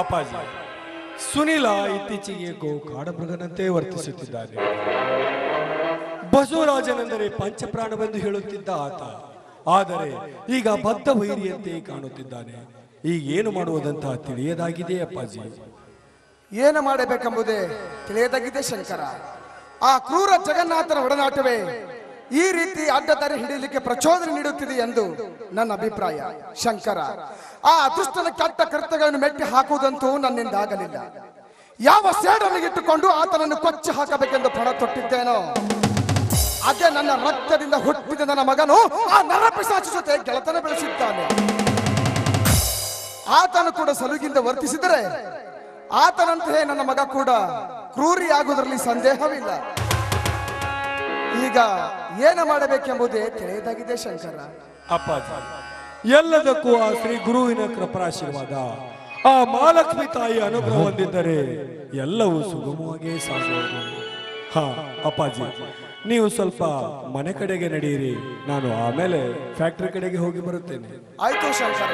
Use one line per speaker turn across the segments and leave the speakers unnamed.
ಅಪ್ಪಾಜಿ, ಸುನಿಲ ಇತ್ತೀಚೆಗೆ ಗೋ ಕಾಡಮೃಗನಂತೆ ವರ್ತಿಸುತ್ತಿದ್ದಾನೆ ಬಸವರಾಜನೆಂದರೆ ಪಂಚಪ್ರಾಣವೆಂದು ಹೇಳುತ್ತಿದ್ದ ಆತ. ಆದರೆ ಈಗ ಬದ್ಧ ವೈರಿಯಂತೆ ಕಾಣುತ್ತಿದ್ದಾನೆ. ಈಗ ಏನು ಮಾಡುವುದಂತ ತಿಳಿಯದಾಗಿದೆ ಅಪ್ಪಾಜಿ.
ಏನು ಮಾಡಬೇಕೆಂಬುದೇ ತಿಳಿಯದಾಗಿದೆ ಶಂಕರ. ಆ ಕ್ರೂರ ಜಗನ್ನಾಥನ ಒಡನಾಟವೇ ಈ ರೀತಿ ಅಡ್ಡದಾರಿ ಹಿಡಿಯಲಿಕ್ಕೆ ಪ್ರಚೋದನೆ ನೀಡುತ್ತಿದೆ ಎಂದು ನನ್ನ ಅಭಿಪ್ರಾಯ. ಶಂಕರ, ಆ ಅದೃಷ್ಟದ ಕೆಟ್ಟ ಕೃತ್ಯಗಳನ್ನು ಮೆಟ್ಟಿ ಹಾಕುವುದಂತೂ ನನ್ನಿಂದ ಆಗಲಿಲ್ಲ. ಯಾವ ಸೇಡನ್ನು ಇಟ್ಟುಕೊಂಡು ಆತನನ್ನು ಕೊಚ್ಚಿ ಹಾಕಬೇಕೆಂದು ಪಣ ತೊಟ್ಟಿದ್ದೇನೋ ಅದೇ ನನ್ನ ರಕ್ತದಿಂದ ಹುಟ್ಟಿದ ನನ್ನ ಮಗನು ಆ ನರಪಿಶಾಚಿ ಜೊತೆ ಗೆಳತನ ಬೆಳೆಸಿದ್ದಾನೆ. ಆತನು ಕೂಡ ಸಲುಗಿಂದ ವರ್ತಿಸಿದರೆ ಆತನಂತೆಯೇ ನನ್ನ ಮಗ ಕೂಡ ಕ್ರೂರಿಯಾಗುವುದರಲ್ಲಿ ಸಂದೇಹವಿಲ್ಲ. ಈಗ ಏನು ಮಾಡಬೇಕೆಂಬುದೇ ತಿಳಿಯದಾಗಿದೆ ಶಂಕರ.
ಅಪ್ಪಾಜಿ ಎಲ್ಲದಕ್ಕೂ ಆ ಶ್ರೀ ಗುರುವಿನ ಕೃಪಾಶೀರ್ವಾದ ಆ ಮಹಾಲಕ್ಷ್ಮಿ ತಾಯಿ ಅನುಗ್ರಹ ಹೊಂದಿದ್ದರೆ ಎಲ್ಲವೂ ಸುಗಮವಾಗಿ ಸಾಗುವುದು. ಹಾ ಅಪ್ಪಾಜಿ ನೀವು ಸ್ವಲ್ಪ ಮನೆ ಕಡೆಗೆ ನಡೆಯಿರಿ ನಾನು ಆಮೇಲೆ ಫ್ಯಾಕ್ಟರಿ ಕಡೆಗೆ ಹೋಗಿ ಬರುತ್ತೇನೆ.
ಆಯ್ತು ಶಂಕರ.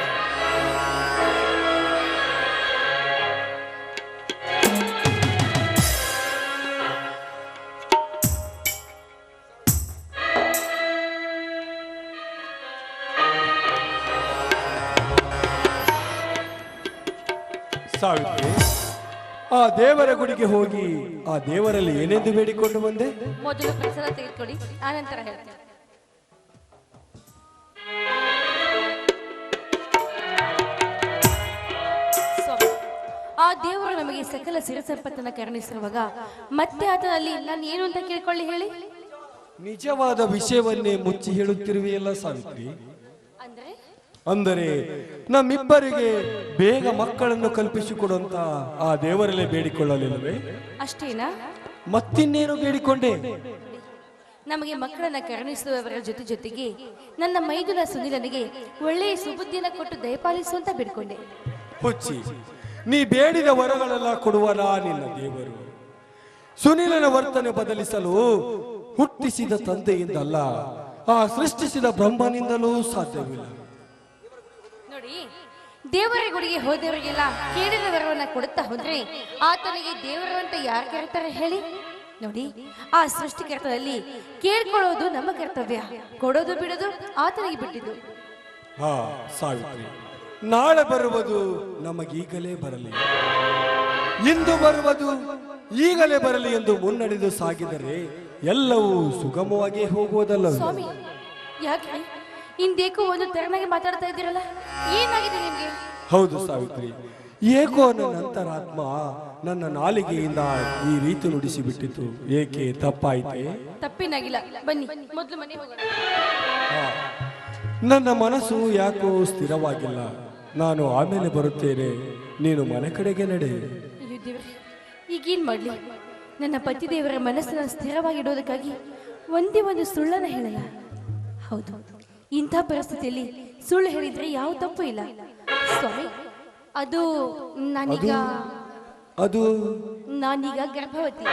ಸಾವಿತ್ರಿ ಆ ದೇವರ ಗುಡಿಗೆ ಹೋಗಿ ಆ ದೇವರಲ್ಲಿ ಏನೆಂದು ಬೇಡಿಕೊಂಡು ಬಂದೆ?
ಮೊದಲು ಪ್ರಸಾದ ತೆಗೆದುಕೊಳ್ಳಿ ಆನಂತರ ಹೇಳ್ತೇನೆ. ಸ್ವಾಮಿ, ಆ ದೇವರು ನಮಗೆ ಸಕಲ ಸಿರ ಸಂಪತ್ತನ್ನ ಕರುಣಿಸಿರುವಾಗ ಮತ್ತೆ ಆತನಲ್ಲಿ ನಾನು ಏನು ಅಂತ ಕೇಳ್ಕೊಳ್ಳಿ ಹೇಳಿ?
ನಿಜವಾದ ವಿಷಯವನ್ನೇ ಮುಚ್ಚಿ ಹೇಳುತ್ತಿರುವೆಯಲ್ಲ ಸಾವಿತ್ರಿ.
ಅಂದರೆ
ನಮ್ಮಿಬ್ಬರಿಗೆ ಬೇಗ ಮಕ್ಕಳನ್ನು ಕಲ್ಪಿಸಿಕೊಡುವಂತ ಆ ದೇವರಲ್ಲೇ ಬೇಡಿಕೊಳ್ಳಲಿಲ್ಲವೇ?
ಅಷ್ಟೇನಾ?
ಮತ್ತಿನ್ನೇನು ಬೇಡಿಕೊಂಡೆ?
ನಮಗೆ ಮಕ್ಕಳನ್ನ ಕರುಣಿಸುವವರ ಜೊತೆ ಜೊತೆಗೆ ನನ್ನ ಮೈದುನ ಸುನಿಲನಿಗೆ ಒಳ್ಳೆಯ ಸುಬುದ್ಧಿಯನ್ನ ಕೊಟ್ಟು ದಯಪಾಲಿಸುವಂತ ಬೇಡಿಕೊಂಡೆ.
ಹುಚ್ಚಿ ನೀ ಬೇಡಿದ ವರಗಳೆಲ್ಲ ಕೊಡುವ ನಿನ್ನ ದೇವರು? ಸುನಿಲನ ವರ್ತನೆ ಬದಲಿಸಲು ಹುಟ್ಟಿಸಿದ ತಂದೆಯಿಂದಲ್ಲ ಆ ಸೃಷ್ಟಿಸಿದ ಬ್ರಹ್ಮನಿಂದಲೂ ಸಾಧ್ಯವಿಲ್ಲ.
ನೋಡಿ ದೇವರ ಗುಡಿಗೆ ಹೋದವರಿಗೆಲ್ಲ ಕೇಳಿದ ವರವನ್ನ ಕೊಡುತ್ತಾ ಹೋದ್ರೆ. ಆತನಿಗೆ ದೇವರು ಅಂತ ಯಾರು ಕರೀತಾರೆ ಹೇಳಿ? ನೋಡಿ ಆ ಸೃಷ್ಟಿಕರ್ತದಲ್ಲಿ ಕೇಳ್ಕೊಳ್ಳೋದು ನಮ್ಮ ಕರ್ತವ್ಯ. ಕೊಡೋದು ಬಿಡೋದು ಆತನಿಗೆ ಬಿಟ್ಟಿದ್ದು.
ಹಾ ಸಾವಿತ್ರಿ. ನಾಳೆ ಬರುವುದು ನಮಗೀಗಲೇ ಬರಲಿ. ಇಂದು ಬರುವುದು ಈಗಲೇ ಬರಲಿ ಎಂದು ಮುನ್ನಡೆದು ಸಾಗಿದರೆ ಎಲ್ಲವೂ ಸುಗಮವಾಗಿ ಹೋಗುವುದಲ್ಲ
ಸ್ವಾಮಿ ಯಾಕೆ? ಇಂದೇಕೋ ಒಂದು ತೆರನಾಗಿ ಮಾತಾಡ್ತಾ ಇದ್ದೀರಲ್ಲ? ಏನಾಗಿದೆ ನಿಮ್ಗೆ?
ಹೌದು ಸಾವಿತ್ರಿ. ಏಕೋ ನನ್ನ ಅಂತರಾತ್ಮ ನನ್ನ ನಾಲಿಗೆಯಿಂದ ಈ ರೀತಿ ನುಡಿಸಿ ಬಿಟ್ಟಿತು ಏಕೆ ತಪ್ಪಾಯಿತೆ?
ತಪ್ಪೇನಾಗಿಲ್ಲ. ಬನ್ನಿ ಮೊದಲು ಮನೆ ಹೋಗೋಣ.
ನನ್ನ ಮನಸ್ಸು ಯಾಕೋ ಸ್ಥಿರವಾಗಿಲ್ಲ. ನಾನು ಆಮೇಲೆ ಬರುತ್ತೇನೆ. ನೀನು ಮನೆ ಕಡೆಗೆ ನಡೆ.
ಅಯ್ಯೋ ದೇವ್ರೆ ಈಗೇನ್ ಮಾಡ್ಲಿ? ನನ್ನ ಪತಿ ದೇವರ ಮನಸ್ಸನ್ನ ಸ್ಥಿರವಾಗಿಡೋದಕ್ಕಾಗಿ ಒಂದೇ ಒಂದು ಸುಳ್ಳನ್ನ ಹೇಳಲ್ಲ. ಹೌದು. ಇಂಥ ಪರಿಸ್ಥಿತಿಯಲ್ಲಿ ಸುಳ್ಳು ಹೇಳಿದ್ರೆ ಯಾವ ತಪ್ಪು ಇಲ್ಲ. ಸ್ವಾಮಿ ಅದು ನಾನೀಗ
ಅದು
ನಾನೀಗ ಗರ್ಭವತಿ?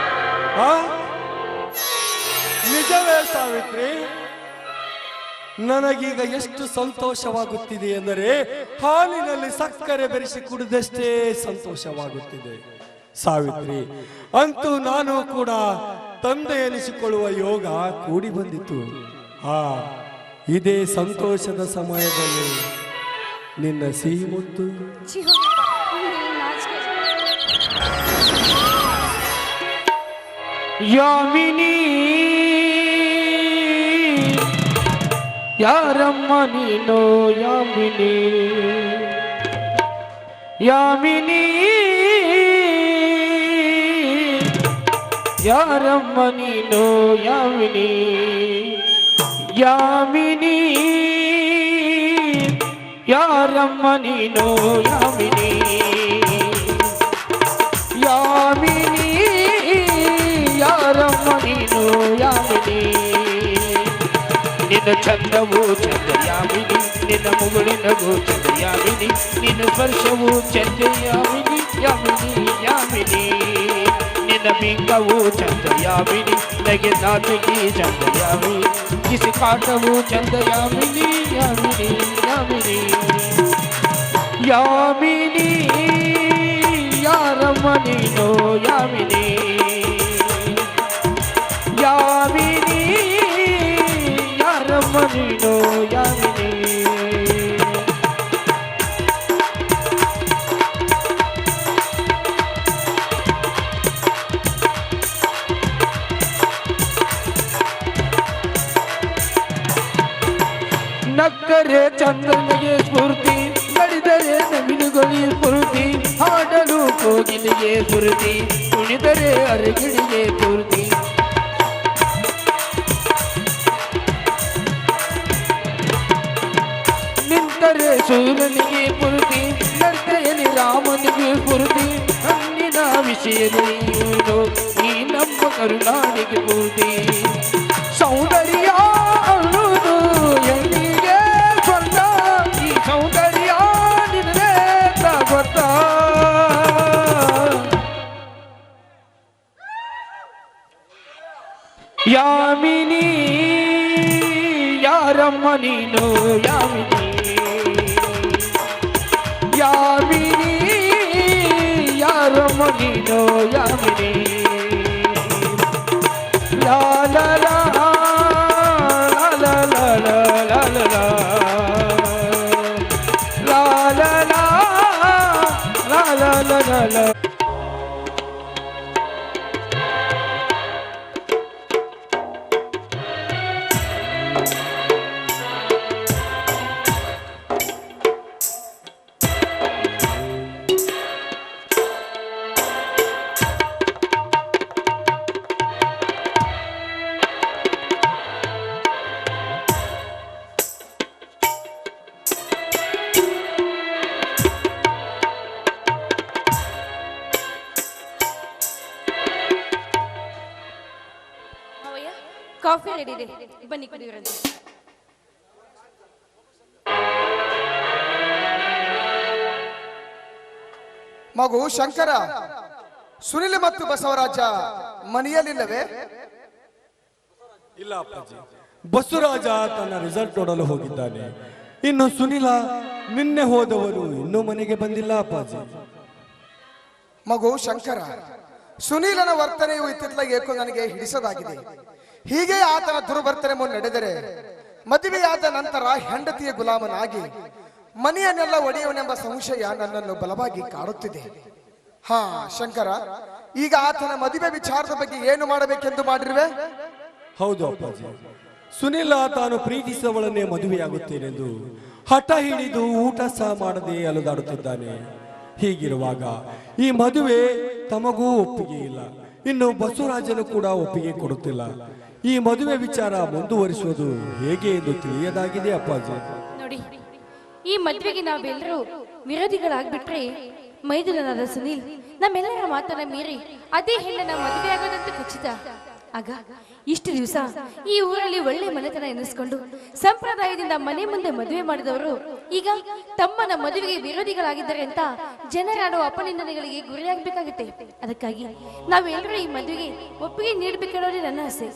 ನಿಜವೇ ಸಾವಿತ್ರಿ ನನಗೀಗ ಎಷ್ಟು ಸಂತೋಷವಾಗುತ್ತಿದೆ ಎಂದರೆ ಹಾಲಿನಲ್ಲಿ ಸಕ್ಕರೆ ಬೆರೆಸಿ ಕುಡಿದಷ್ಟೇ ಸಂತೋಷವಾಗುತ್ತಿದೆ. ಸಾವಿತ್ರಿ ಅಂತೂ ನಾನು ಕೂಡ ತಂದೆ ಎನಿಸಿಕೊಳ್ಳುವ ಯೋಗ ಕೂಡಿ ಬಂದಿತು ಹಾ ಇದೇ ಸಂತೋಷದ ಸಮಯದಲ್ಲಿ ನಿನ್ನ ಸಿಹಿ
ಹೋಗಿಪ್ಪ.
ಯಾಮಿನಿ ಯಾರಮ್ಮ ನೀನು ಯಾಮಿನಿ ಯಾಮಿನಿ ಯಾರಮ್ಮ ನೀನು ಯಾಮಿನಿ ಯಾಮಿನಿ ಯಾರಮ್ಮ ನೀನು ಯಾಮಿನಿ ಯಾಮಿನಿ ಯಾರಮ್ಮ ನೀನು ಯಾಮಿನಿ ನಿನ್ನ ಚಂದವು ಚಂದ ಯಾಮಿನಿ ನಿನ್ನ ಮುಗುಳಿನಗೂ ಚಂದ ಯಾಮಿನಿ ನಿನ್ನ ಸ್ಪರ್ಶವು ಚಂದ ನಮಿಂಗವು ಚಂದ್ರಯಾಮಿನಿ ನಗೆ ನಾಥಿಗೆ ಚಂದ್ರಯಾಮಿ ಕಿಸಿ ಕಾಟವು ಚಂದ್ರಯಾಮಿನಿ ಯಾಮಿನಿ ಯಾಮಿನಿ ಯಾಮಿನಿ ಯಾರಮ್ಮ ನೀನು ಯಾಮಿನಿ ಯಾಮಿನಿ ಯಾರಮ್ಮ ನೀನು ಯಾಮಿನಿ ನಕ್ಕರೆ ಚಂದ್ರನಿಗೆ ಸ್ಫೂರ್ತಿ, ನಡೆದರೆ ನವಿಲುಗಳಿ ಸ್ಫೂರ್ತಿ, ಹಾಡಲು ಕೋಗಿಲಿಗೆ ಸ್ಫೂರ್ತಿ ಕುಣಿದರೆ ಅರಗಿಳಿಗೆ ಸ್ಫೂರ್ತಿ ನಿಂತರೆ ಸೂರ್ಯನಿಗೆ ಸ್ಫೂರ್ತಿ ನರ್ತಯಲ್ಲಿ ರಾಮನಿಗೆ ಸ್ಫೂರ್ತಿ ಕಣ್ಣಿನ ವಿಷಯದಲ್ಲಿ ಈ ನಮ್ಮ ಕರುನಾಡಿಗೆ ಸ್ಫೂರ್ತಿ ಸೌಂದರ್ಯ મનીનો યામિની. યામિની યાર મનીનો
યામિની. ಕಾಫಿ ರೆಡಿ ಇದೆ. ಬನ್ನಿ ಕುಡಿಯೋರಂತೆ
ಮಗು ಶಂಕರ ಸುನಿಲ್ ಮತ್ತು ಬಸವರಾಜ ಮನೆಯಲ್ಲಿಲ್ಲವೇ?
ಇಲ್ಲ ಅಪ್ಪಾಜಿ. ಬಸವರಾಜ ತನ್ನ ರಿಸಲ್ಟ್ ನೋಡಲು ಹೋಗಿದ್ದಾನೆ. ಇನ್ನು ಸುನಿಲ ನಿನ್ನೆ ಹೋದವರು ಇನ್ನೂ ಮನೆಗೆ ಬಂದಿಲ್ಲ ಅಪ್ಪಾಜಿ.
ಮಗು ಶಂಕರ ಸುನಿಲನ ವರ್ತನೆಯು ಇತ್ತಿತ್ತಲಾಗಿ ಏಕೋ ನನಗೆ ಹಿಡಿಸದಾಗಿದೆ. ಹೀಗೆ ಆತನ ದುರ್ವರ್ತನೆ ನಡೆದರೆ, ಮದುವೆಯಾದ ನಂತರ ಹೆಂಡತಿಯ ಗುಲಾಮನಾಗಿ ಮನೆಯನ್ನೆಲ್ಲ ಒಡೆಯುವನೆಂಬ ಸಂಶಯ ನನ್ನನ್ನು ಬಲವಾಗಿ ಕಾಡುತ್ತಿದೆ. ಹಾ, ಶಂಕರ, ಈಗ ಆತನ ಮದುವೆ ವಿಚಾರದ ಬಗ್ಗೆ ಏನು ಮಾಡಬೇಕೆಂದು ಮಾಡಿರುವೆ?
ಹೌದು ಅಪ್ಪಾಜಿ. ಸುನಿಲ ತಾನು ಪ್ರೀತಿಸುವವಳನ್ನೇ ಮದುವೆಯಾಗುತ್ತೇನೆಂದು ಹಠ ಹಿಡಿದು ಊಟ ಸಹ ಮಾಡದೆ ಅಲುದಾಡುತ್ತಿದ್ದಾನೆ ಹೀಗಿರುವಾಗ ಈ ಮದುವೆ ತಮಗೂ ಒಪ್ಪಿಗೆ ಇಲ್ಲ ಇನ್ನು ಬಸವರಾಜನು ಕೂಡ ಒಪ್ಪಿಗೆ ಕೊಡುತ್ತಿಲ್ಲ. ಈ ಮದುವೆ ವಿಚಾರ ಮುಂದುವರಿಸುವುದು ಹೇಗೆ ಎಂದು ತಿಳಿಯದಾಗಿದೆ, ಅಪ್ಪಾಜಿ?
ನೋಡಿ, ಈ ಮದುವೆಗೆ ನಾವೆಲ್ಲರೂ ವಿರೋಧಿಗಳಾಗ್ಬಿಟ್ರೆ, ಮೈದುನನಾದ ಸುನೀಲ್, ನಮ್ಮೆಲ್ಲರ ಮಾತನ್ನ ಮೀರಿ ಅದೇ ಹೆಣ್ಣನ ಮದುವೆ ಆಗೋದಂತ ಖಚಿತ. ಆಗ ಇಷ್ಟು ದಿವಸ ಈ ಊರಲ್ಲಿ ಒಳ್ಳೆ ಮನೆತನ ಎನಿಸ್ಕೊಂಡು ಸಂಪ್ರದಾಯದಿಂದ ಮನೆ ಮುಂದೆ ಮದುವೆ ಮಾಡಿದವರು ಈಗ ತಮ್ಮನ ಮದುವೆಗೆ ವಿರೋಧಿಗಳಾಗಿದ್ದಾರೆ ಅಂತ ಜನರಾಡುವ ಅಪನಿಂದನೆಗಳಿಗೆ ಗುರಿಯಾಗಬೇಕಾಗುತ್ತೆ. ಅದಕ್ಕಾಗಿ ನಾವೆಲ್ಲರೂ ಈ ಮದುವೆಗೆ ಒಪ್ಪಿಗೆ ನೀಡಬೇಕಾದ್ರೆ ನನ್ನ ಆಸೆ.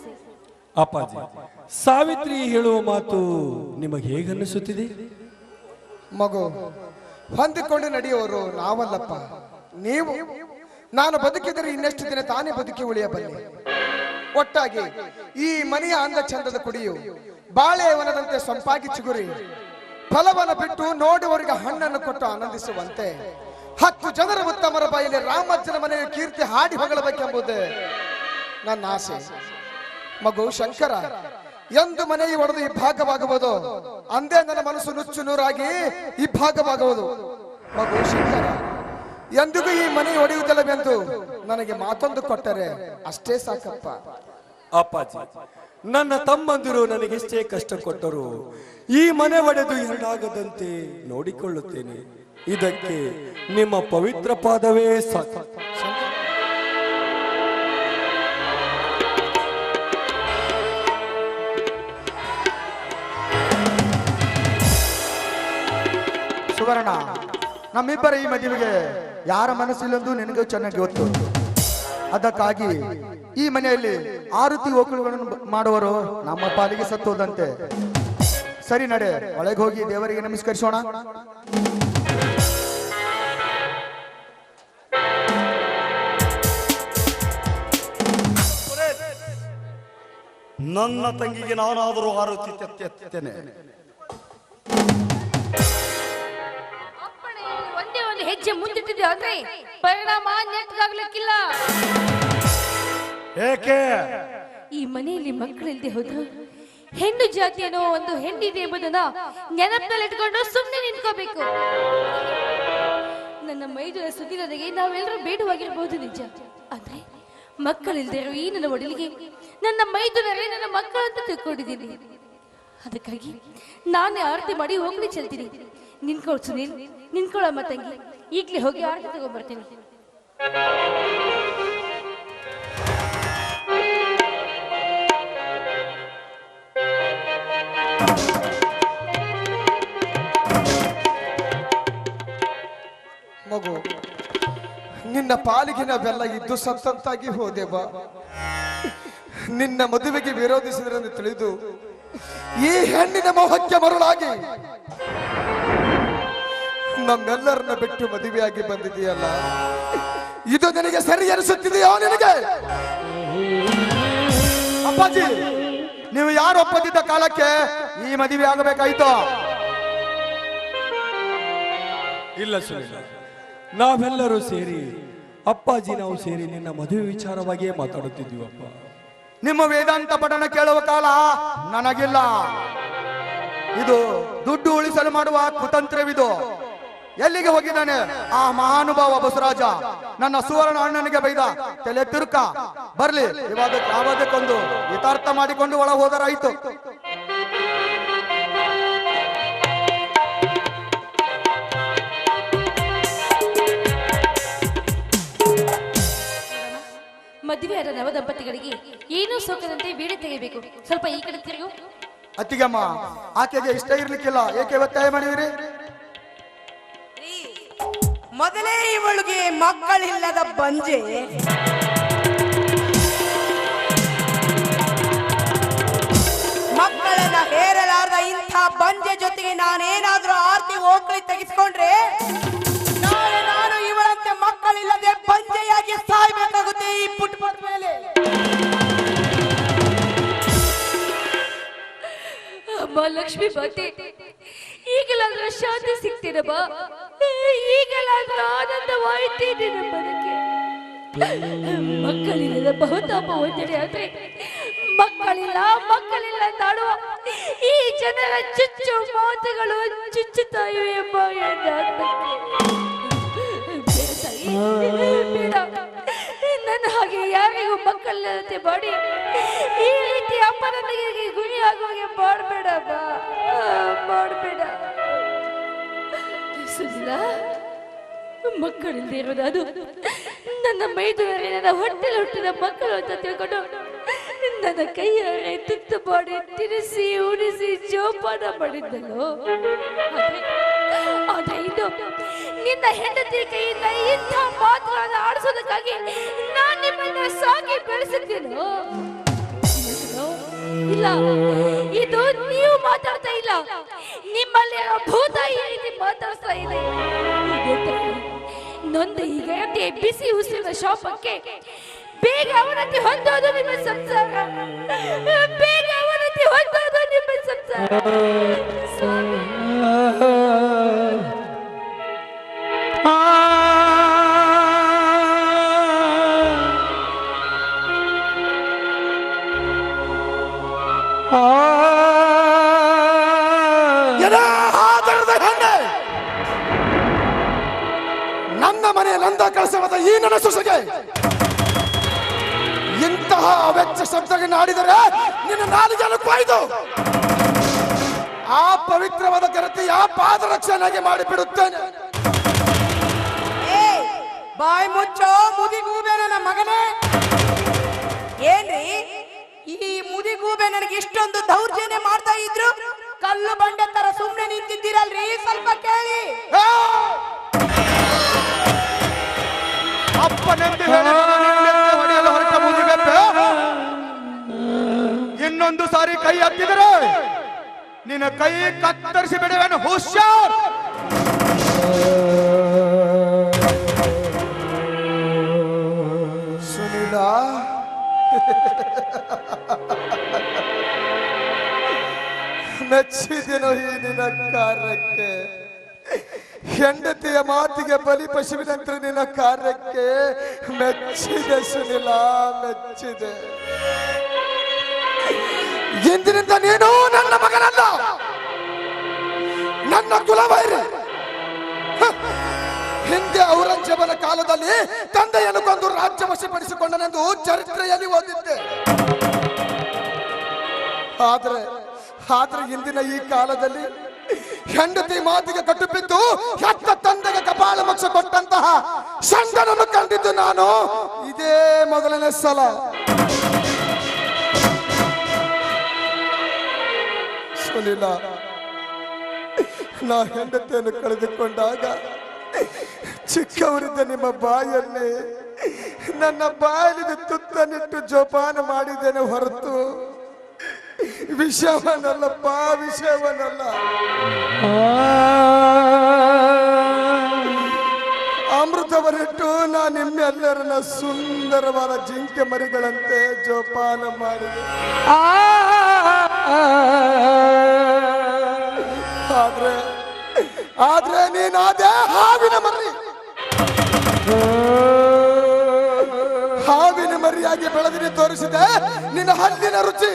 ಅಪ್ಪಾಜಿ, ಸಾವಿತ್ರಿ ಹೇಳುವ ಮಾತು ನಿಮಗೆ ಹೇಗನ್ನಿಸುತ್ತಿದೆ
ಮಗು, ಹೊಂದಿಕೊಂಡು ನಡೆಯುವವರು ನಾವಲ್ಲಪ್ಪ. ನೀವು, ನಾನು ಬದುಕಿದರೆ ಇನ್ನೆಷ್ಟು ದಿನ ತಾನೇ ಬದುಕಿ ಉಳಿಯಬಲ್ಲೆ? ಒಟ್ಟಾಗಿ, ಈ ಮನೆಯ ಅಂದ ಚಂದದ ಕುಡಿಯು ಬಾಳೆವನದಂತೆ ಸೊಂಪಾಗಿ ಚಿಗುರಿ ಫಲವನ್ನು ಬಿಟ್ಟು ನೋಡುವವರಿಗೆ ಹಣ್ಣನ್ನು ಕೊಟ್ಟು ಆನಂದಿಸುವಂತೆ, ಹತ್ತು ಜನರ ಉತ್ತಮರ ಬಾಯಲ್ಲಿ ರಾಮಜ್ಜನ ಮನೆಯ ಕೀರ್ತಿ ಹಾಡಿ ಹೊಗಳಬೇಕೆಂಬುದೇ ನನ್ನ ಆಸೆ. ಮಗು ಶಂಕರ. ಎಂದು ಮನೆಯ ಒಡೆದು ಇಬ್ಬಾಗವಾಗುವುದು ಅಂದೇ ನನ್ನ ಮನಸ್ಸು ನುಚ್ಚು ನೂರಾಗಿ ಇಬ್ಬಾಗವಾಗುವುದು ಮಗು ಶಂಕರ ಎಂದಿಗೂ ಈ ಮನೆ ಒಡೆಯುವುದಿಲ್ಲವೆಂದು ನನಗೆ ಮಾತೊಂದು ಕೊಟ್ಟರೆ ಅಷ್ಟೇ ಸಾಕಪ್ಪ.
ಅಪ್ಪಾಜಿ ನನ್ನ ತಮ್ಮಂದಿರು ನನಗೆ ಎಷ್ಟೇ ಕಷ್ಟ ಕೊಟ್ಟರು ಈ ಮನೆ ಒಡೆದು ಎರಡಾಗದಂತೆ ನೋಡಿಕೊಳ್ಳುತ್ತೇನೆ. ಇದಕ್ಕೆ ನಿಮ್ಮ ಪವಿತ್ರ ಪಾದವೇ ಸಾಕು.
ಬರೋಣ. ನಮ್ಮಿಬ್ಬರ ಈ ಮದುವೆಗೆ ಯಾರ ಮನಸ್ಸಿಲ್ಲೊಂದು ನಿನಗೂ ಚೆನ್ನಾಗಿ ಗೊತ್ತು. ಅದಕ್ಕಾಗಿ ಈ ಮನೆಯಲ್ಲಿ ಆರುತಿ ಒಕ್ಕಲುಗಳನ್ನು ಮಾಡುವರು ನಮ್ಮ ಪಾಲಿಗೆ ಸತ್ತೋದಂತೆ. ಸರಿ ನಡೆ, ಒಳಗೆ ಹೋಗಿ ದೇವರಿಗೆ ನಮಸ್ಕರಿಸೋಣ.
ನನ್ನ ತಂಗಿಗೆ ನಾನಾದರೂ ಆರುತಿ ತೆತ್ತೇನೆ
ಹೆಜ್ಜೆ ಮುಂದಿಟ್ಟಿದೆ ಅಂದ್ರೆ ಪರಿಣಾಮ ನೆಟ್ಗಾಗ್ಲಿಕ್ಕಿಲ್ಲ.
ಏಕೆ?
ಈ ಮನೆಯಲ್ಲಿ ಮಕ್ಕಳಿಲ್ಲದೆ ಹೋದ್ರು ಹೆಣ್ಣು ಜಾತಿ ಅನ್ನೋ ಒಂದು ಹೆಣ್ಣಿದೆ ಎಂಬುದನ್ನ ನೆನಪಿನಲ್ಲಿಟ್ಕೊಂಡು ಸುಮ್ಮನೆ ನಿಂತ್ಕೋಬೇಕು. ನನ್ನ ಮೈದುನ ಸುದ್ದಿನೊಂದಿಗೆ ನಾವೆಲ್ಲರೂ ಬೇಡವಾಗಿರ್ಬೋದು ನಿಜ. ಆದ್ರೆ ಮಕ್ಕಳಿಲ್ಲದೆ ಇರೋ ಈ ನನ್ನ ಒಡಲಿಗೆ ನನ್ನ ಮೈದುನರೇ ನನ್ನ ಮಕ್ಕಳಂತ ಅಂತ ತಿಳ್ಕೊಂಡಿದ್ದೀನಿ. ಅದಕ್ಕಾಗಿ ನಾನೇ ಆರತಿ ಮಾಡಿ ಹೋಗ್ಲಿ ಚೆಲ್ತೀನಿ ನಿನ್ಕೊಳ್ ಸುನೀಲ್. ನಿನ್ಕೊಳಮ್ಮ ತಂಗಿ. ಈಗ್ಲೇ ಹೋಗಿ ಆರತಿ ತಗೊಂಡ್ಬರ್ತೀನಿ
ಮಗು, ನಿನ್ನ ಪಾಲಿಗಿನ ಬೆಲ್ಲ ಇದ್ದು ಸತ್ತಂತಾಗಿ ಹೋದೆ ಬಾ ನಿನ್ನ ಮದುವೆಗೆ ವಿರೋಧಿಸಿದ್ರೆ ತಿಳಿದು ಈ ಹೆಣ್ಣಿನ ಮೋಹಕ್ಕೆ ಮರುಳಾಗಿ ನಮ್ಮೆಲ್ಲರನ್ನ ಬಿಟ್ಟು ಮದುವೆಯಾಗಿ ಬಂದಿದೆಯಲ್ಲ ಇದು ನಿನಗೆ ಸರಿ ಅನಿಸುತ್ತಿದೆಯೋ ನಿನಗೆ?
ಅಪ್ಪಾಜಿ ನೀವು ಯಾರು ಒಪ್ಪದಿದ್ದ ಕಾಲಕ್ಕೆ ಈ ಮದುವೆ ಆಗಬೇಕಾಯ್ತು?
ಇಲ್ಲ ಸುನೀಲ ನಾವೆಲ್ಲರೂ ಸೇರಿ ಅಪ್ಪಾಜಿ ನಾವು ಸೇರಿ ನಿನ್ನ ಮದುವೆ ವಿಚಾರವಾಗಿಯೇ ಮಾತಾಡುತ್ತಿದ್ದೀವಪ್ಪ.
ನಿಮ್ಮ ವೇದಾಂತ ಪಠಣ ಕೇಳುವ ಕಾಲ ನನಗಿಲ್ಲ. ಇದು ದುಡ್ಡು ಉಳಿಸಲು ಮಾಡುವ ಕುತಂತ್ರವಿದು. ಎಲ್ಲಿಗೆ ಹೋಗಿದ್ದಾನೆ? ಆ ಮಹಾನುಭಾವ ಬಸವರಾಜ ನನ್ನ ಸುವರ್ಣ ಅಣ್ಣನಿಗೆ ಬೈದ ತಲೆ ತಿರುಕ ಬರ್ಲಿ ಇವಾಗ ಯಾವುದಕ್ಕೊಂದು ಯಥಾರ್ಥ ಮಾಡಿಕೊಂಡು ಒಳ ಹೋದರಾಯ್ತು.
ಮದುವೆಯಾದ ನವ ದಂಪತಿಗಳಿಗೆ ಏನು ಸೋಕದಂತೆ ಬೀಡೆ ತೆಗೆಯಬೇಕು. ಸ್ವಲ್ಪ ಈ ಕಡೆ ತಿರುಗು.
ಅತ್ತಿಗೆಮ್ಮ ಆಕೆಗೆ ಇಷ್ಟ ಇರ್ಲಿಕ್ಕಿಲ್ಲ. ಏಕೆ ಒತ್ತಾಯ ಮಾಡಿದಿರಿ?
ಮೊದಲೇ ಇವಳಿಗೆ ಮಕ್ಕಳಿಲ್ಲದ ಬಂಜೆ. ಮಕ್ಕಳನ್ನ ಹೇರಲಾರದ ಇಂಥ ಬಂಜೆ ಜೊತೆಗೆ ನಾನೇನಾದ್ರೂ ಆರ್ತಿ ಹೋಗ್ಲಿ ತೆಗೆಸ್ಕೊಂಡ್ರೆ, ನಾಳೆ ನಾನು ಇವಳಂತೆ ಮಕ್ಕಳಿಲ್ಲದೆ ಬಂಜೆಯಾಗಿ ಸಾಯ್ಬೇಕಾಗುತ್ತೆ ಈ ಪುಟ್ ಪುಟ್ ಮೇಲೆ.
ಅಮ್ಮ ಲಕ್ಷ್ಮಿ ಬಾತೆ ಶಾಂತಿ ಶಾಂತಿ ಸಿಗ್ತೀನಮ್ಮ ಈಗಲಾದ್ರೂ ಆನಂದವಾಯಿತೇ ನಮ್ಮ ಬದುಕೆ ಮಕ್ಕಳಿಲ್ಲದ ಬಹುತಾಪ ಒಂದೆಡೆ ಆದ್ರೆ, ಮಕ್ಕಳಿಲ್ಲ ಮಕ್ಕಳಿಲ್ಲ ನಾಡುವ ಈ ಜನರ ಚುಚ್ಚು ಮಾತುಗಳು ಚುಚ್ಚುತ್ತಾ ಇವೆ ಎಂಬ ನನ್ನ ಹಾಗೆ ಯಾರಿಗೂ ಮಕ್ಕಳಿಲ್ಲದಂತೆ ಬಾಡಿ ಈ ರೀತಿ ಅಪರಾಧಿಗೆ ಗುರಿಯಾಗುವಾಗೆ ಮಾಡಬೇಡ ಮಾಡಬೇಡ. ಸುನಿಲ ಮಕ್ಕಳಿಲ್ಲದೆ ಇರೋದು ಅದು. ನನ್ನ ಮೈದುನರೇ ನನ್ನ ಹೊಟ್ಟೆಲಿ ಹುಟ್ಟಿದ ಮಕ್ಕಳು ಅಂತ ತಿಳ್ಕೊಂಡು ನನ್ನ ಕೈಯಾರೆ ತುತ್ತು ಮಾಡಿ ತಿನಿಸಿ, ಉಣಿಸಿ, ಜೋಪಾನ ಮಾಡಿದ್ದನು ಆದ್ರೆ ಇದು ನಿನ್ನ ಹೆಂಡತಿ ಕೈಯಿಂದ ಇಂಥ ಮಾತುಗಳನ್ನು ಆಡಿಸೋದಕ್ಕಾಗಿ ನಾನು ನಿಮ್ಮನ್ನ ಸಾಕಿ ಬೆಳೆಸಿದ್ದೇನು? ಇಲ್ಲ, ಇದು ನೀವು ಮಾತಾಡ್ತಾ ಇಲ್ಲ. ನಿಮ್ಮಲ್ಲಿ ಭೂತ ಈ ರೀತಿ ಮಾತಾಡ್ತಾ ಇದೆ. ನೊಂದು ಈಗ ಬಿಸಿ ಉಸಿರಿನ ಶಾಪಕ್ಕೆ ಬೇಗ ಅವನತಿ ಹೊಂದೋದು ನಿಮ್ಮ ಸಂಸಾರ. ಬೇಗ ಅವನತಿ ಹೊಂದೋದು ನಿಮ್ಮ ಸಂಸಾರ.
ನನ್ನ ಮನೆ ನಂದ ಕೆಲಸವಾದ ಈ ನನ್ನ ಸೊಸೆಗೆ ಇಂತಹ ಅವೆಚ್ಚ ಶಬ್ದಗಳನ್ನು ಆಡಿದರೆ ನಿನ್ನ ನಾಲ್ ಜನ ಕಾಯ್ದು. ಆ ಪವಿತ್ರವಾದ ಕರತೆಯ ಪಾದರಕ್ಷಣೆಗೆ ಮಾಡಿಬಿಡುತ್ತೇನೆ.
ಬಾಯ್ ಮುಚ್ಚೋ ಮುದಿಗೂಬೇನ ನನ್ನ ಮಗನೇ. ಏನ್ರಿ? ಈ ಮುದಿಗೂಬೆ ನನಗೆ ಇಷ್ಟೊಂದು ದೌರ್ಜನ್ಯ ಮಾಡ್ತಾ ಇದ್ರು? ಕಲ್ಲು ಬಂಡೆ ತರ ಸುಮ್ನೆ ನಿಂತಿದ್ದೀರಲ್ರಿ? ಸ್ವಲ್ಪ ಕೇಳಿ.
ಇನ್ನೊಂದು ಸಾರಿ ಕೈ ಹತ್ತಿದರೆ ನಿನ್ನ ಕೈ ಕತ್ತರಿಸಿ ಬಿಡುವೆನು. ಹುಷಾರ್!
ಸುನೀಲ. ಮೆಚ್ಚಿದೆನು ಈ ನಿನ್ನ ಕಾರ್ಯಕ್ಕೆ. ಹೆಂಡತಿಯ ಮಾತಿಗೆ ಬಲಿ ಪಶುವಿನಂತರ ನಿನ್ನ ಕಾರ್ಯಕ್ಕೆ. ಮೆಚ್ಚಿದೆ ಸುನಿಲ, ಮೆಚ್ಚಿದೆ. ಇಂದಿನಿಂದ ನೀನು ನನ್ನ ಮಗನಲ್ಲ. ನನ್ನ ಕುಲವೈರಿ! ಹಿಂದೆ ಔರಂಗಜೇಬನ ಕಾಲದಲ್ಲಿ ತಂದೆಯನ್ನು ಕೊಂದು ರಾಜ್ಯ ವಶಪಡಿಸಿಕೊಂಡನೆಂದು ಚರಿತ್ರೆಯಲ್ಲಿ ಓದಿದ್ದೆ. ಆದ್ರೆ ಆದ್ರೆ ಇಂದಿನ ಈ ಕಾಲದಲ್ಲಿ ಹೆಂಡತಿ ಮಾತಿಗೆ ಕಟ್ಟು ಬಿದ್ದು ಹೆತ್ತ ತಂದೆಗೆ ಕಪಾಳ ಮೋಕ್ಷ ಕೊಟ್ಟಂತಹ ಸಂಗನನ್ನು ಕಂಡಿದ್ದು ನಾನು. ಇದೇ ಮೊದಲನೇ ಸಲ. ಸುನಿಲ, ನಾ ಹೆಂಡತಿಯನ್ನು ಕಳೆದುಕೊಂಡಾಗ ಚಿಕ್ಕವರಿದ್ದ ನಿಮ್ಮ ಬಾಯಲ್ಲಿ ನನ್ನ ಬಾಯಲ್ಲಿ ತುತ್ತನಿಟ್ಟು ಜೋಪಾನ ಮಾಡಿದ್ದೇನೆ ಹೊರತು ವಿಷಯವನ್ನಲ್ಲಪ್ಪ ವಿಷವನಲ್ಲ ಅಮೃತವರಿಟ್ಟು ನಾ ನಿಮ್ಮೆಲ್ಲರನ್ನ ಸುಂದರವಾದ ಜಿಂಕೆ ಮರಿಗಳಂತೆ ಜೋಪಾನ ಮಾಡಿದೆ ಆದ್ರೆ ಆದ್ರೆ ನೀನಾದೇ ಹಾವಿನ ಮರಿ. ಹಾವಿನ ಮರಿಯಾಗಿ ಬೆಳೆದಿನಿ ತೋರಿಸಿದೆ ನಿನ್ನ ಹಲ್ಲಿನ ರುಚಿ.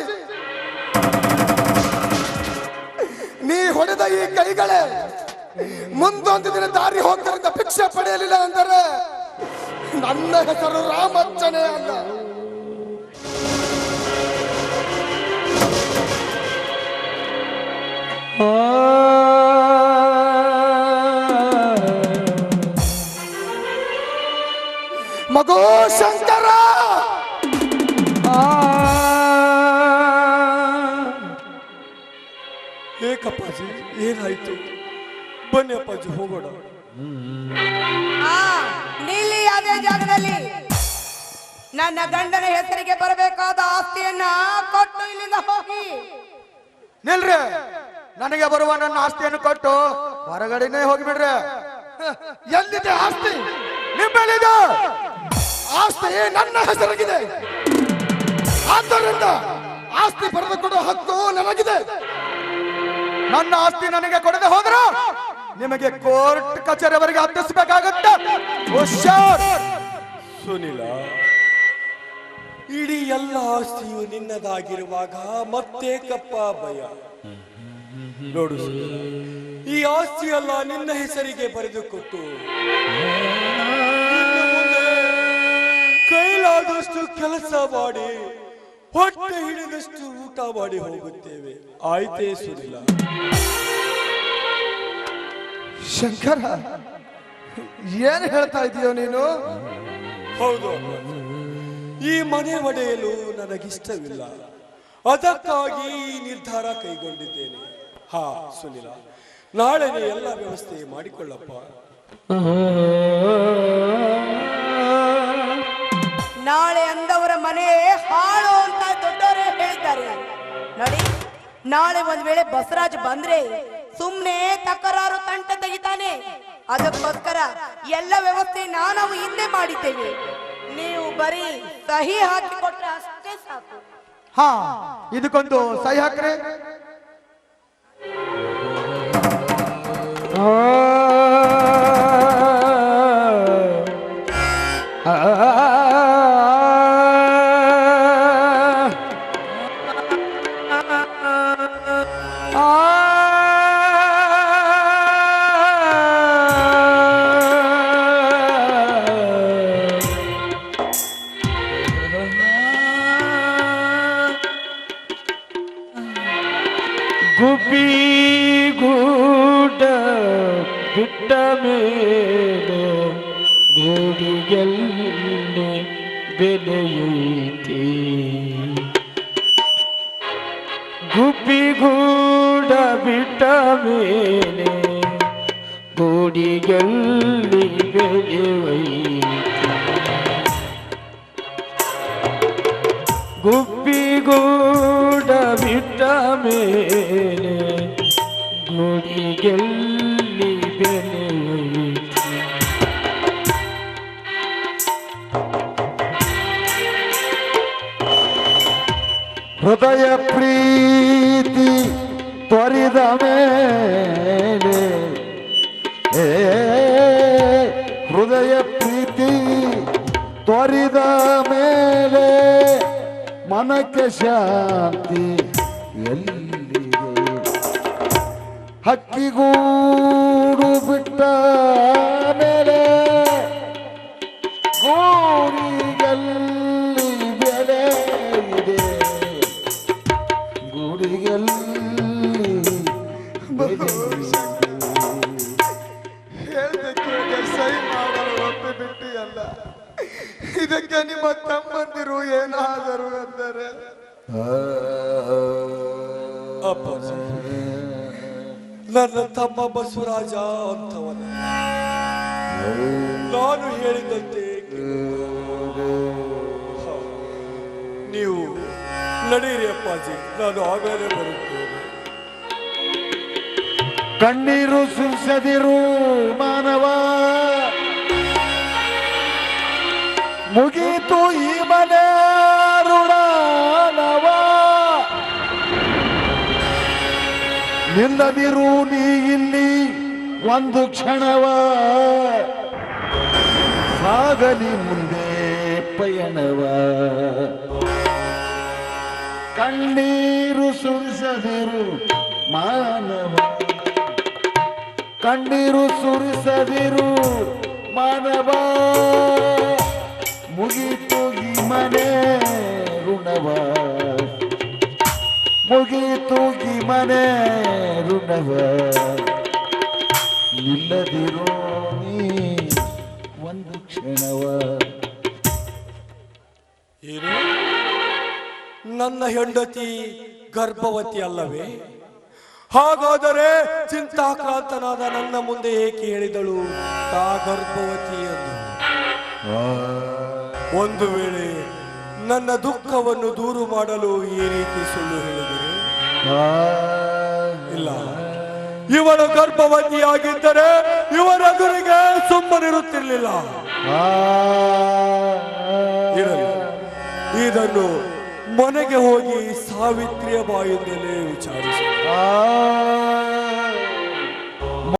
ನೀ ಹೊಡೆದ ಈ ಕೈಗಳೇ. ಮುಂದೊಂದು ದಿನ ದಾರಿ ಹೋಗ್ತರಿಂದ ಭಿಕ್ಷೆ ಪಡೆಯಲಿಲ್ಲ ಅಂದರೆ ನನ್ನ ಹೆಸರು ರಾಮಚ್ಚನೆ ಅಲ್ಲ. ಮಗೋ ಶಂಕರ!
ಏಕಪ್ಪಾಜಿ ಏನಾಯ್ತು? ಬನ್ನಿ ಅಪ್ಪಾಜಿ ಹೋಗೋಣ.
ಆ, ನಿಲ್ಲಿ ಅದೇ ಜಾಗದಲ್ಲಿ? ನನ್ನ ಗಂಡನ ಹೆಸರಿಗೆ ಬರಬೇಕಾದ ಆಸ್ತಿಯನ್ನ ಕೊಟ್ಟು ಇಲ್ಲಿಂದ ಹೋಗಿ.
ನಿಲ್ರಿ ನನಗೆ ಬರುವ ನನ್ನ ಆಸ್ತಿಯನ್ನು ಕೊಟ್ಟು ಹೊರಗಡೆನೆ ಹೋಗಿಬಿಡ್ರಿ
ಎಲ್ಲಿದೆ ಆಸ್ತಿ?
ನಿಮ್ಮಲ್ಲಿದೆ?
ಆಸ್ತಿ ನನ್ನ ಹೆಸರಿಗಿದೆ. ಆದ್ದರಿಂದ ಆಸ್ತಿ ಬರೆದುಕೊಡುವ ಹಕ್ಕು ನನಗಿದೆ.
ನನ್ನ ಆಸ್ತಿ ನನಗೆ ಕೊಡದೆ ಹೋದ್ರು ನಿಮಗೆ ಕೋರ್ಟ್ ಕಚೇರಿವರೆಗೆ ಹತ್ತಿಸಬೇಕಾಗುತ್ತೆ ಹುಷಾರ್
ಸುನಿಲ, ಇಡೀ ಎಲ್ಲ ಆಸ್ತಿಯು ನಿನ್ನದಾಗಿರುವಾಗ ಮತ್ತೆ ಕಪ್ಪ ಭಯ. ನೋಡು ಈ ಆಸ್ತಿಯಲ್ಲ ನಿನ್ನ ಹೆಸರಿಗೆ ಬರೆದುಕೊಟ್ಟು ಕೈಲಾದಷ್ಟು ಕೆಲಸ ಮಾಡಿ. ಹೊಟ್ಟೆ ಹಿಡಿದಷ್ಟು ಊಟ ಮಾಡಿ ಹೋಗುತ್ತೇವೆ. ಆಯ್ತೇ ಸುರಿಲ್ಲ.
ಶಂಕರ ಏನ್ ಹೇಳ್ತಾ ಇದೀಯೋ ನೀನು?
ಹೌದು. ಈ ಮನೆ ಒಡೆಯಲು ನನಗಿಷ್ಟವಿಲ್ಲ. ಅದಕ್ಕಾಗಿ ಈ ನಿರ್ಧಾರ ಕೈಗೊಂಡಿದ್ದೇನೆ. ಹಾ ಸುನಿಲ. ನಾಳೆ ಎಲ್ಲ ವ್ಯವಸ್ಥೆ ಮಾಡಿಕೊಳ್ಳಪ್ಪ.
ನಾಳೆ ಅಂದವರ ಮನೆ ನಾಳೆ ಒಂದ್ ವೇಳೆ ಬಸವರಾಜ್ ಬಂದ್ರೆ ಸುಮ್ನೆ ತಕರಾರು ತಂಟ ತೆಗಿತಾನೆ. ಅದಕ್ಕೋಸ್ಕರ ಎಲ್ಲ ವ್ಯವಸ್ಥೆ ನಾನು ಹಿಂದೆ ಮಾಡಿದ್ದೇವೆ. ನೀವು ಬರೀ ಸಹಿ ಹಾಕಿ ಕೊಟ್ಟರೆ ಅಷ್ಟೇ ಸಾಕು.
ಹಾ ಇದಕ್ಕೊಂದು ಸಹಿ ಹಾಕ್ರಿ.
Oh. ಗುಬ್ಬಿಗೂಡ ಬಿಟ್ಟ ಮೇಲೆ ಗುಡಿಗೆಲ್ಲಿ ಬೆಲೆ?
ಹೃದಯ ಪ್ರೀತಿ
ತೊರಿದ ಮೇಲೆ. ಏ ಹೃದಯ ಪ್ರೀತಿ ತೊರಿದ ಮೇಲೆ. ಮನಕ್ಕೆ ಶಾಂತಿ ಎಲ್ಲಿದೆ? ಹಕ್ಕಿಗೂಡು ಬಿಟ್ಟ
ಬಸವರಾಜ ಅಂತವನ. ನಾನು ಹೇಳಿದಂತೆ. ನೀವು ನಡೀರಿ ಅಪ್ಪಾಜಿ ನಾನು ಆಗಲೇ ಬರುತ್ತೇನೆ.
ಕಣ್ಣೀರು ಸುರಿಸದಿರು ಮಾನವ. ಮುಗೀತು ಈ ಮನೆ ಋಣನವ. ನಿಲ್ಲದಿರು ನೀ ಇಲ್ಲಿ. ಒಂದು ಕ್ಷಣವ. ಸಾಗಲಿ ಮುಂದೆ ಪಯಣವ. ಕಣ್ಣೀರು ಸುರಿಸದಿರು ಮಾನವ. ಕಣ್ಣೀರು ಸುರಿಸದಿರು ಮಾನವ. ಮುಗೀತು ಈ ಮನೆ ಋಣವ. ಮುಗೀತು ಈ ಮನೆ ಋಣವ. ನಿಲ್ಲದಿರೋ ನೀ ಒಂದು ಕ್ಷಣವ.
ಏನು? ನನ್ನ ಹೆಂಡತಿ ಗರ್ಭವತಿ ಅಲ್ಲವೇ? ಹಾಗಾದರೆ ಚಿಂತಾಕ್ರಾಂತನಾದ ನನ್ನ ಮುಂದೆ ಏಕೆ ಹೇಳಿದಳು? ತಾ ಗರ್ಭವತಿ ಎಂದು. ಒಂದು ವೇಳೆ ನನ್ನ ದುಃಖವನ್ನು ದೂರು ಮಾಡಲು ಈ ರೀತಿ ಸುಳ್ಳು ಹೇಳಿದರೆ? ಇಲ್ಲ. ಇವಳ ಗರ್ಭವತಿಯಾಗಿದ್ದರೆ ಇವರ ಗುರಿಗೆ ಸುಮ್ಮನಿರುತ್ತಿರಲಿಲ್ಲ. ಇರಲಿ. ಇದನ್ನು ಮನೆಗೆ ಹೋಗಿ ಸಾವಿತ್ರಿಯ ಬಾಯಿಂದಲೇ ವಿಚಾರಿಸ.